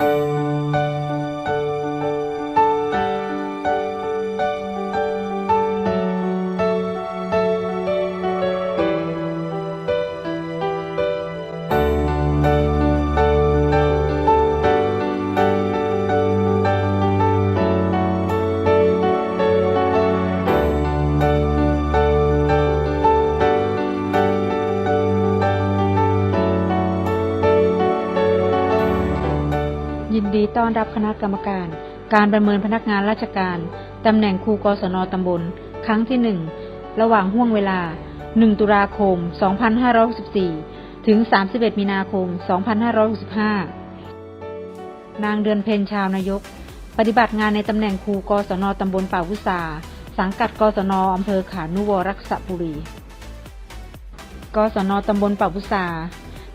ยิน อนรับคณะกรรมการ การประเมินพนักงานราชการ ตำแหน่งครูกศนตำบล ครั้งที่หนึ่งระหว่างห่วงเวลา 1 ตุลาคม 2564 ถึง 31 มีนาคม 2565 นางเดือนเพ็ญชาวนายก ปฏิบัติงานในตำแหน่งครูกศนตำบลป่าวุษาสังกัดกศนอำเภอขานุวรักษบุรี กศนตำบลป่าวุษา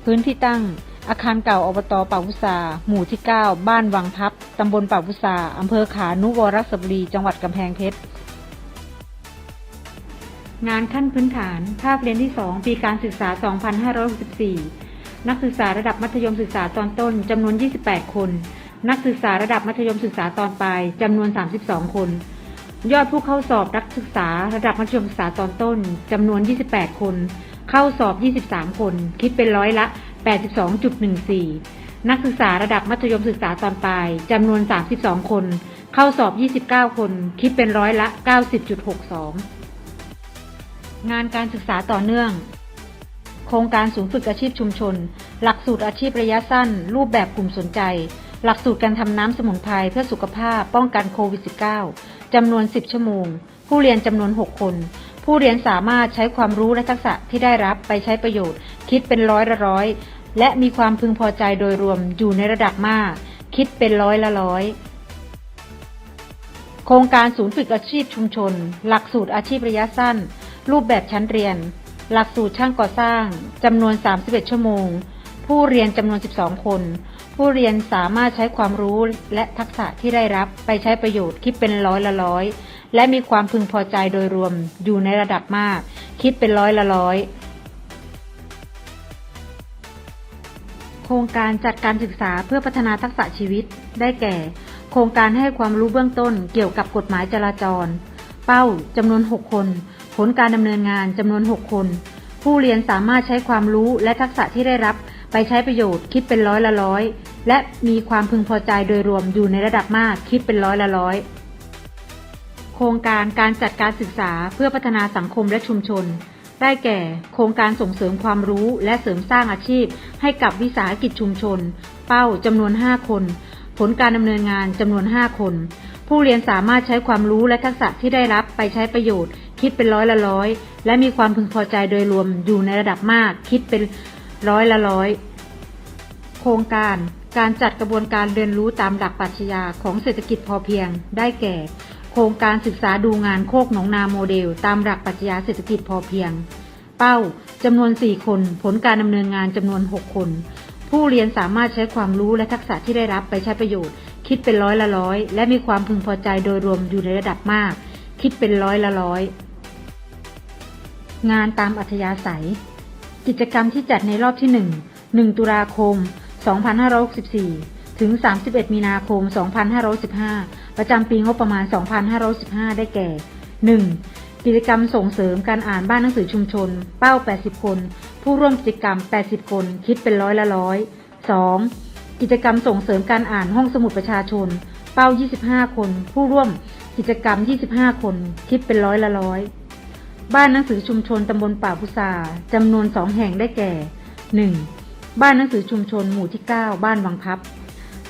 พื้นที่ตั้ง อาคารเก่าอบตป่าวุษาหมู่ที่ 9 บ้านวังพับ ตำบลป่าวุษาอำเภอขานุวรักษบุรี จังหวัดกำแพงเพชร งานขั้นพื้นฐานภาคเรียนที่ 2 ปีการศึกษา 2564 นักศึกษาระดับมัธยมศึกษาตอนต้นจำนวน 28 คน นักศึกษาระดับมัธยมศึกษาตอนปลายจำนวน 32 คน ยอดผู้เข้าสอบนักศึกษาระดับมัธยมศึกษาตอนต้นจำนวน 28 คน เข้าสอบ 23 คน คิดเป็นร้อยละ 82.14 นักศึกษาระดับมัธยมศึกษาตอนปลายจำนวน 32 คน เข้าสอบ 29 คน คิดเป็นร้อยละ 90.62 งานการศึกษาต่อเนื่อง โครงการศูนย์ฝึกอาชีพชุมชน หลักสูตรอาชีพระยะสั้น รูปแบบกลุ่มสนใจ หลักสูตรการทำน้ำสมุนไพรเพื่อสุขภาพป้องกันโควิด -19 จำนวน 10 ชั่วโมง ผู้เรียนจำนวน 6 คนผู้เรียนสามารถใช้ความรู้และทักษะที่ได้รับไปใช้ประโยชน์ คิดเป็นร้อยละร้อย และมีความพึงพอใจโดยรวมอยู่ในระดับมาก คิดเป็นร้อยละร้อยโครงการศูนย์ฝึกอาชีพชุมชน หลักสูตรอาชีพระยะสั้น รูปแบบชั้นเรียน หลักสูตรช่างก่อสร้างจำนวน 31 ชั่วโมง ผู้เรียนจำนวน 12 คน ผู้เรียนสามารถใช้ความรู้และทักษะที่ได้รับไปใช้ประโยชน์คิดเป็นร้อยละร้อย และมีความพึงพอใจโดยรวมอยู่ในระดับมาก คิดเป็นร้อยละร้อย ครงการจัดการศึกษาเพื่อพัฒนาทักษะชีวิต ได้แก่ โครงการให้ความรู้เบื้องต้นเกี่ยวกับกฎหมายจราจร เป้าจำนวน 6 คน ผลการดำเนินงานจำนวน 6 คน ผู้เรียนสามารถใช้ความรู้และทักษะที่ได้รับไปใช้ประโยชน์คิดเป็นร้อยละร้อย และมีความพึงพอใจโดยรวมอยู่ในระดับมากคิดเป็นร้อยละร้อย โครงการการจัดการศึกษาเพื่อพัฒนาสังคมและชุมชน ได้แก่ โครงการส่งเสริมความรู้และเสริมสร้างอาชีพ ให้กับวิสาหกิจชุมชน เป้าจำนวน 5 คน ผลการดำเนินงานจำนวน 5 คน ผู้เรียนสามารถใช้ความรู้และทักษะที่ได้รับไปใช้ประโยชน์ คิดเป็นร้อยละร้อย และมีความพึงพอใจโดยรวมอยู่ในระดับมาก คิดเป็นร้อยละร้อย โครงการการจัดกระบวนการเรียนรู้ตามหลักปรัชญาของเศรษฐกิจพอเพียง ได้แก่ โครงการศึกษาดูงานโคกหนองนาโมเดล ตามหลักปรัชญาเศรษฐกิจพอเพียง เป้าจำนวน 4 คน ผลการดำเนินงานจำนวน 6 คน ผู้เรียนสามารถใช้ความรู้และทักษะที่ได้รับไปใช้ประโยชน์ คิดเป็นร้อยละร้อย และมีความพึงพอใจโดยรวมอยู่ในระดับมาก คิดเป็นร้อยละร้อย งานตามอัธยาศัย กิจกรรมที่จัดในรอบที่ 1 1 ตุลาคม 2564 ถึง 31 มีนาคม 2515 ประจำปีงบประมาณ 2515 ได้แก่ 1. กิจกรรมส่งเสริมการอ่านบ้านหนังสือชุมชน เป้า 80 คน ผู้ร่วมกิจกรรม 80 คน คิดเป็นร้อยละร้อย 2. กิจกรรมส่งเสริมการอ่านห้องสมุดประชาชน เป้า 25 คน ผู้ร่วมกิจกรรม 25 คน คิดเป็นร้อยละร้อย บ้านหนังสือชุมชนตำบลป่าพุษาจำนวนสองแห่งได้แก่ 1. บ้านหนังสือชุมชนหมู่ที่ 9 บ้านวังพับ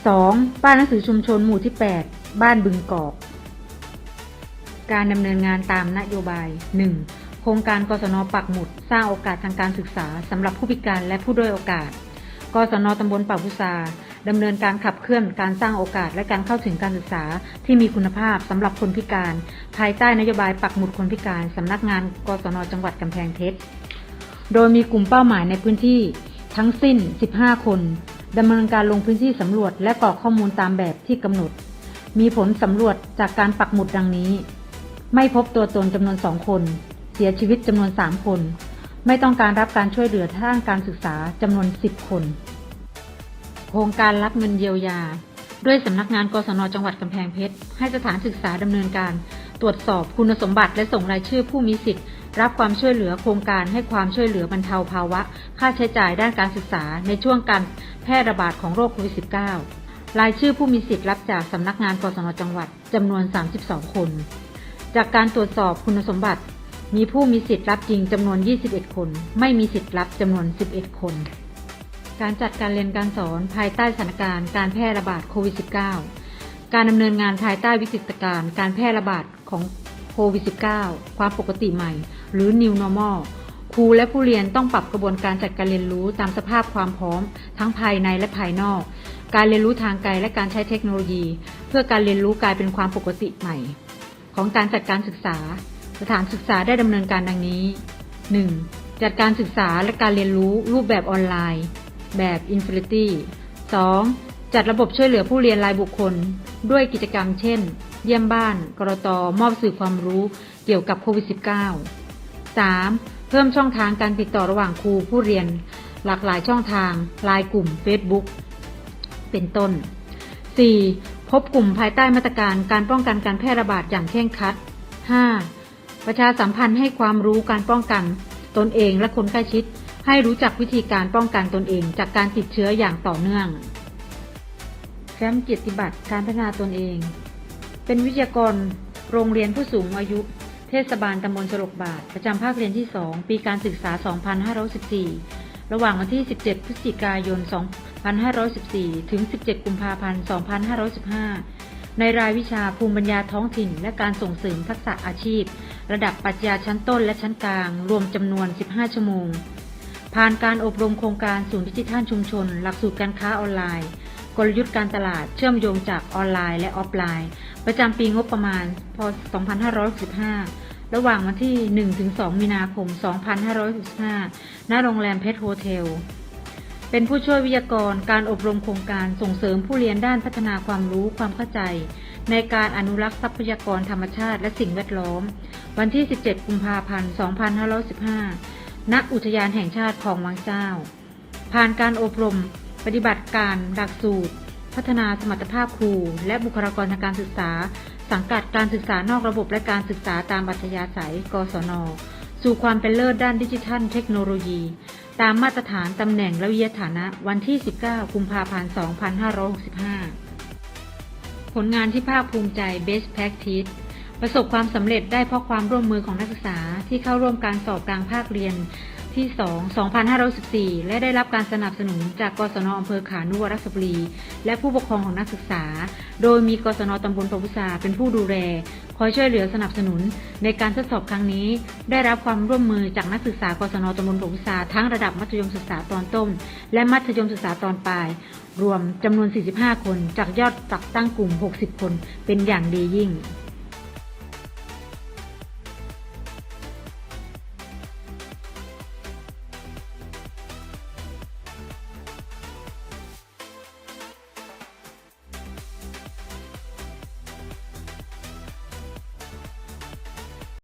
2. บ้านหนังสือชุมชนหมู่ที่ 8 บ้านบึงกอก การดำเนินงานตามนโยบาย 1. โครงการกศนปักหมุด สร้างโอกาสทางการศึกษาสำหรับผู้พิการและผู้ด้อยโอกาส กศนตำบลป่าพุษาดำเนินการขับเคลื่อนการสร้างโอกาสและการเข้าถึงการศึกษาที่มีคุณภาพสำหรับคนพิการ ภายใต้นโยบายปักหมุดคนพิการสำนักงาน กศนจังหวัดกำแพงเพชร โดยมีกลุ่มเป้าหมายในพื้นที่ทั้งสิ้น 15 คน ดำเนินการลงพื้นที่สำรวจและกรอกข้อมูลตามแบบที่กำหนด มีผลสำรวจจากการปักหมุดดังนี้ ไม่พบตัวตนจำนวน2คน เสียชีวิตจำนวน3คน ไม่ต้องการรับการช่วยเหลือทางการศึกษาจำนวน10คน โครงการรับเงินเยียวยา ด้วยสำนักงานกศนจังหวัดกำแพงเพชร ให้สถานศึกษาดำเนินการ ตรวจสอบคุณสมบัติและส่งรายชื่อผู้มีสิทธิ์ รับความช่วยเหลือโครงการให้ความช่วยเหลือบรรเทาภาวะ ค่าใช้จ่ายด้านการศึกษา ในช่วงการแพร่ระบาดของโรคโควิด -19 รายชื่อผู้มีสิทธิ์รับจากสำนักงานกศนจังหวัดจำนวน 32 คน จากการตรวจสอบคุณสมบัติ มีผู้มีสิทธิ์รับจริงจำนวน 21 คน ไม่มีสิทธิ์รับจำนวน 11 คน การจัดการเรียนการสอนภายใต้สถานการณ์การแพร่ระบาดโควิด -19 การดำเนินงานภายใต้วิกฤตการณ์การแพร่ระบาดของโควิด -19 ความปกติใหม่ หรือ New Normal ครูและผู้เรียนต้องปรับกระบวนการจัดการเรียนรู้ตามสภาพความพร้อม ทั้งภายในและภายนอก การเรียนรู้ทางไกลและการใช้เทคโนโลยี เพื่อการเรียนรู้กลายเป็นความปกติใหม่ ของการจัดการศึกษา สถานศึกษาได้ดำเนินการดังนี้ 1. จัดการศึกษาและการเรียนรู้รูปแบบออนไลน์ แบบ Infinity 2. จัดระบบช่วยเหลือผู้เรียนรายบุคคล ด้วยกิจกรรมเช่น เยี่ยมบ้าน กรตมอบสื่อความรู้เกี่ยวกับโควิด -19 3. เพิ่มช่องทางการติดต่อระหว่างครูผู้เรียน หลากหลายช่องทางไลน์กลุ่ม Facebook เป็นต้น 4. พบกลุ่มภายใต้มาตรการการป้องกันการแพร่ระบาดอย่างเคร่งครัด 5. ประชาสัมพันธ์ให้ความรู้การป้องกัน ตนเองและคนใกล้ชิด ให้รู้จักวิธีการป้องกันตนเองจากการติดเชื้ออย่างต่อเนื่อง แฟ้มเกียรติบัตรการพัฒนาตนเอง เป็นวิทยากร โรงเรียนผู้สูงอายุ เทศบาลตำบลสลกบาท ประจำภาคเรียนที่ 2 ปีการศึกษา 2514 ระหว่างวันที่ 17 พฤศจิกายน 2514 ถึง 17 กุมภาพันธ์ 2515 ในรายวิชาภูมิปัญญาท้องถิ่น และการส่งเสริมทักษะอาชีพ ระดับปรัชญาชั้นต้นและชั้นกลาง รวมจำนวน 15 ชั่วโมง ผ่านการอบรมโครงการศูนย์ดิจิทัลชุมชน หลักสูตรการค้าออนไลน์ กลยุทธ์การตลาดเชื่อมโยงจากออนไลน์และออฟไลน์ ประจำปีงบประมาณ พศ 2565 ระหว่างวันที่ 1-2 มีนาคม 2565 ณ โรงแรมเพชรโฮเทล เป็นผู้ช่วยวิทยากรการอบรมโครงการส่งเสริมผู้เรียนด้านพัฒนาความรู้ความเข้าใจ ในการอนุรักษ์ทรัพยากรธรรมชาติและสิ่งแวดล้อม วันที่ 17 กุมภาพันธ์ 2515 ณ อุทยานแห่งชาติคลองวังเจ้า ผ่านการอบรม ปฏิบัติการหลักสูตร พัฒนาสมรรถภาพครู และบุคลากรทางการศึกษา สังกัดการศึกษานอกระบบและการศึกษาตามอัธยาศัยกศน สู่ความเป็นเลิศด้านดิจิทัลเทคโนโลยี ตามมาตรฐานตำแหน่งและวิทยาฐานะวันที่ 19 กุมภาพันธ์ 2565 ผลงานที่ภาคภูมิใจ Best Practice ประสบความสำเร็จได้เพราะความร่วมมือของนักศึกษาที่เข้าร่วมการสอบกลางภาคเรียน ที่ 2 2514 และได้รับการสนับสนุนจากกศนอำเภอขานุวรัสบุรี และผู้ปกครองของนักศึกษา โดยมีกศนตำบลปพุษาเป็นผู้ดูแลคอยช่วยเหลือสนับสนุน ในการทดสอบครั้งนี้ ได้รับความร่วมมือจากนักศึกษากศนตำบลปพุษาทั้งระดับมัธยมศึกษาตอนต้น และมัธยมศึกษาตอนปลาย รวมจำนวน 45 คน จากยอดตักตั้งกลุ่ม 60 คน เป็นอย่างดียิ่ง